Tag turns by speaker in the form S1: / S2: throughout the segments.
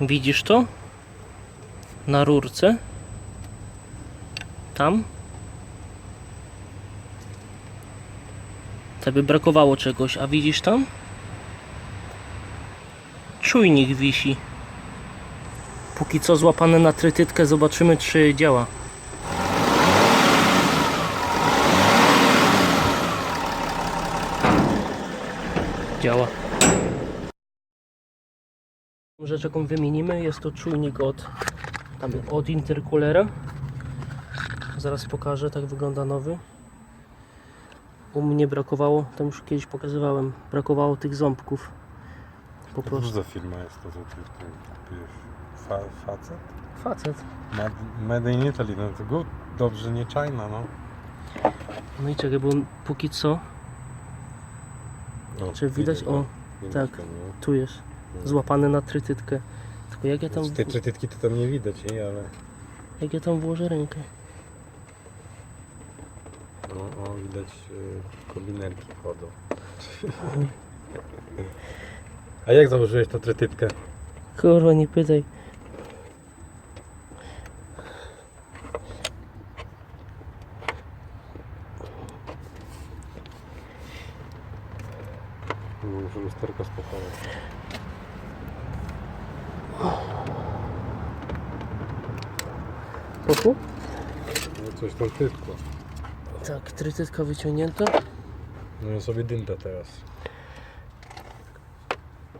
S1: Widzisz to? Na rurce. Tam. To by brakowało czegoś, a widzisz tam? Czujnik wisi. Póki co złapane na trytytkę, zobaczymy czy działa. Działa. Rzecz jaką wymienimy jest to czujnik od, tam, od intercoolera. Zaraz pokażę, tak wygląda nowy. U mnie brakowało, tam już kiedyś pokazywałem, brakowało tych ząbków. Po prostu.
S2: za firma jest to, co ty? Fa, facet?
S1: Facet.
S2: Made, made in Italy, no to good. Dobrze, nie China, no.
S1: No i czekaj, bo póki co
S2: O,
S1: Czy widać? O,
S2: widać
S1: tak.
S2: no.
S1: tu jest złapany na trytytkę. Tylko jak ja tam,
S2: Z tej trytytki to tam nie widać, nie? Ale
S1: jak ja tam włożę rękę?
S2: o, o widać y, kombinerki chodzą. A jak założyłeś tą trytytkę?
S1: Kurwa, nie pytaj.
S2: Muszę lusterko spakować.
S1: Poszło?
S2: No coś tam tytkło.
S1: Tak, trytytka wyciągnięta.
S2: No ja sobie dyndę teraz.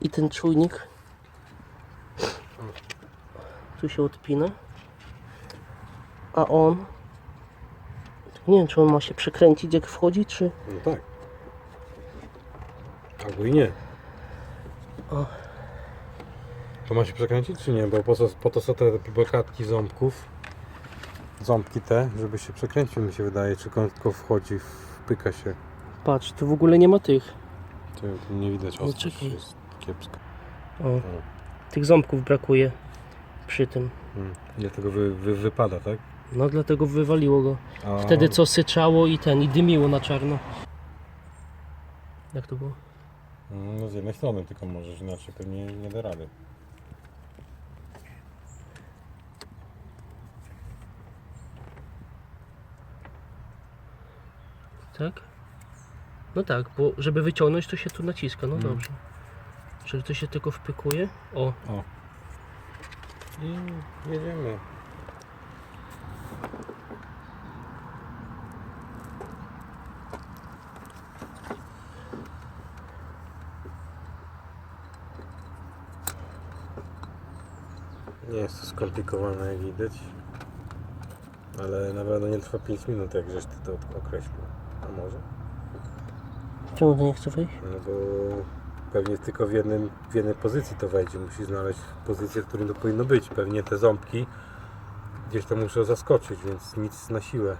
S1: I ten czujnik tu się odpina. A on nie wiem czy on ma się przekręcić jak wchodzi, czy
S2: No tak. Albo i nie.
S1: O.
S2: To ma się przekręcić czy nie? Bo po, co, po to są te blokadki ząbków. Ząbki te, żeby się przekręcił mi się wydaje, czy tylko wchodzi, wpyka się.
S1: patrz, tu w ogóle nie ma tych.
S2: To nie widać
S1: No
S2: ostrość
S1: czekaj.
S2: jest kiepska.
S1: O, tych ząbków brakuje przy tym.
S2: Hmm. Dlatego wy, wy, wypada, tak?
S1: No dlatego wywaliło go.
S2: A,
S1: Wtedy co syczało i ten, i dymiło na czarno. Jak to było?
S2: No z jednej strony tylko możesz, inaczej pewnie nie da rady.
S1: Tak? No tak, bo żeby wyciągnąć to się tu naciska, no
S2: Mm.
S1: dobrze. Czyli to się tylko wpykuje? O,
S2: I jedziemy. Nie jest to skomplikowane jak widać. Ale na pewno nie trwa 5 minut, jak żeś ty to określił. Może?
S1: czemu to nie chce wejść?
S2: No bo pewnie tylko w, jednym, w jednej pozycji to wejdzie. Musi znaleźć pozycję, w której to powinno być. Pewnie te ząbki gdzieś tam muszę zaskoczyć, więc nic na siłę.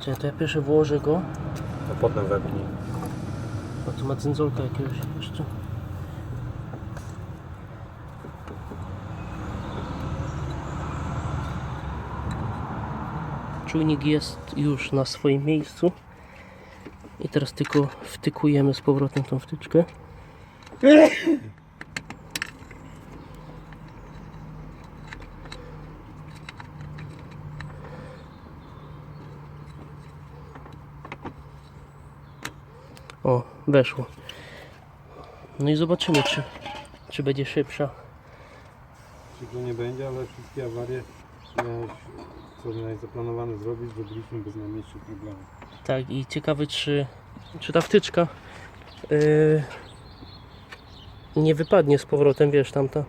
S1: Czekaj, to ja pierwszy włożę go.
S2: A potem wepnij.
S1: A tu ma dzędzolka jakiegoś jeszcze. Czujnik jest już na swoim miejscu. I teraz tylko wtykujemy z powrotem tą wtyczkę. O, weszło. No i zobaczymy, czy, czy będzie szybsza.
S2: Czy nie będzie, ale wszystkie awarie co miałeś zaplanowane zrobić, zrobiliśmy bez najmniejszych problemów.
S1: Tak, i ciekawy, czy, czy ta wtyczka yy, nie wypadnie z powrotem, wiesz, tamta.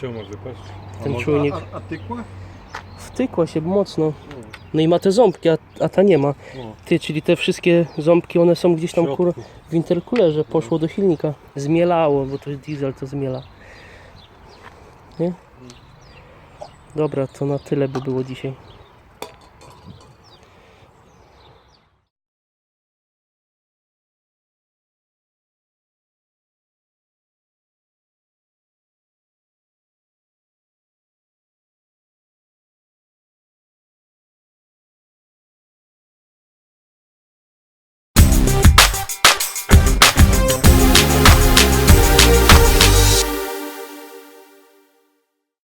S2: Czemu może wypaść?
S1: Ten czujnik.
S2: A, a, a tykła?
S1: Wtykła się mocno. No i ma te ząbki, a, a ta nie ma.
S2: No.
S1: Ty, czyli te wszystkie ząbki, one są gdzieś tam kur, w interkulerze, poszło do silnika. Zmielało, bo to jest diesel, to zmiela. Nie? Dobra, to na tyle by było dzisiaj.